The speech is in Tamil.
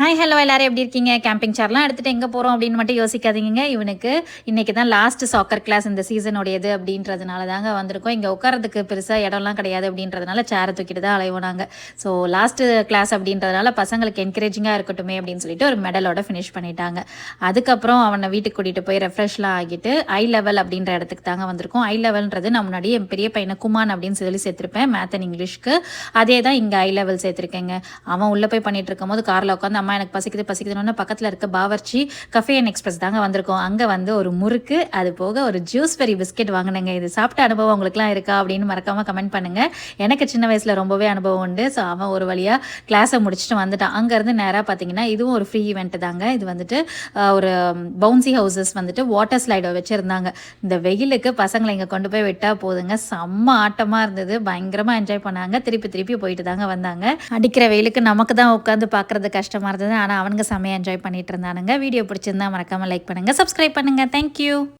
ஹாய் ஹலோ எல்லாரும் எப்படி இருக்கீங்க? கேம்பிங் சேர்லாம் எடுத்துகிட்டு எங்கே போகிறோம் அப்படின்னு மட்டும் யோசிக்காதீங்க இவனுக்கு இன்றைக்கி தான் லாஸ்ட் சாக்கர் கிளாஸ் இந்த சீசனுடையது அப்படின்றதுனால தாங்க வந்திருக்கோம். இங்கே உட்காரதுக்கு பெருசாக இடம்லாம் கிடையாது அப்படின்றதுனால சேரை தூக்கிட்டு தான் அலைவோம் நாங்கள் ஸோ லாஸ்ட்டு கிளாஸ் அப்படின்றதுனால பசங்களுக்கு என்கரேஜிங்காக இருக்கட்டுமே அப்படின்னு சொல்லிட்டு ஒரு மெடலோட ஃபினிஷ் பண்ணிட்டாங்க. அதுக்கப்புறம் அவனை வீட்டுக்கு கூட்டிகிட்டு போய் ரெஃப்ரெஷ்லாம் ஆகிட்டு ஐ லெவல் அப்படின்ற இடத்துக்கு தாங்க வந்திருக்கோம். ஐ லெவல்ன்றது நான் முன்னாடி என் பெரிய பையனை குமான் அப்படின்னு சொல்லி சேர்த்துருப்பேன் மேத் அண்ட் இங்கிலீஷ்க்கு அதே தான் இங்கே ஐ லெவல் சேர்த்துருக்கேங்க. அவன் உள்ளே போய் பண்ணிட்டு இருக்கும்போது காரில் உட்காந்து அம்மா எனக்கு பசிக்குது பசிக்குதுன்னு பக்கத்தில் இருக்க பாவர்ச்சி கஃபே அண்ட் எக்ஸ்பிரஸ் தாங்க வந்திருக்கோம். அங்கே வந்து ஒரு முறுக்கு அது போக ஒரு ஜூஸ் பெரி பிஸ்கெட் வாங்கினேங்க. இது சாப்பிட்ட அனுபவம் உங்களுக்குலாம் இருக்கா அப்படின்னு மறக்காமல் கமெண்ட் பண்ணுங்கள் எனக்கு சின்ன வயசில் ரொம்பவே அனுபவம் உண்டு. ஸோ அவன் ஒரு வழியாக கிளாஸை முடிச்சுட்டு வந்துட்டான். அங்கேருந்து நேராக பார்த்தீங்கன்னா இதுவும் ஒரு ஃப்ரீ ஈவெண்ட் தாங்க. இது வந்துட்டு ஒரு பவுன்சி ஹவுசஸ் வந்துட்டு வாட்டர் ஸ்லைடை வச்சுருந்தாங்க. இந்த வெயிலுக்கு பசங்களை இங்கே கொண்டு போய் விட்டால் போதுங்க. செம்ம ஆட்டமாக இருந்தது. பயங்கரமாக என்ஜாய் பண்ணாங்க. திருப்பி திருப்பி போயிட்டு தாங்க வந்தாங்க. அடிக்கிற வெயிலுக்கு நமக்கு தான் உட்காந்து பார்க்குறது கஷ்டமாக இருந்தது ஆனால் அவனுங்க செம்மையாக என்ஜாய் பண்ணிட்டு இருந்தானுங்க. வீடியோ பிடிச்சிருந்தா மறக்காமல் லைக் பண்ணுங்கள் சப்ஸ்கிரைப் பண்ணுங்கள் தேங்க்யூ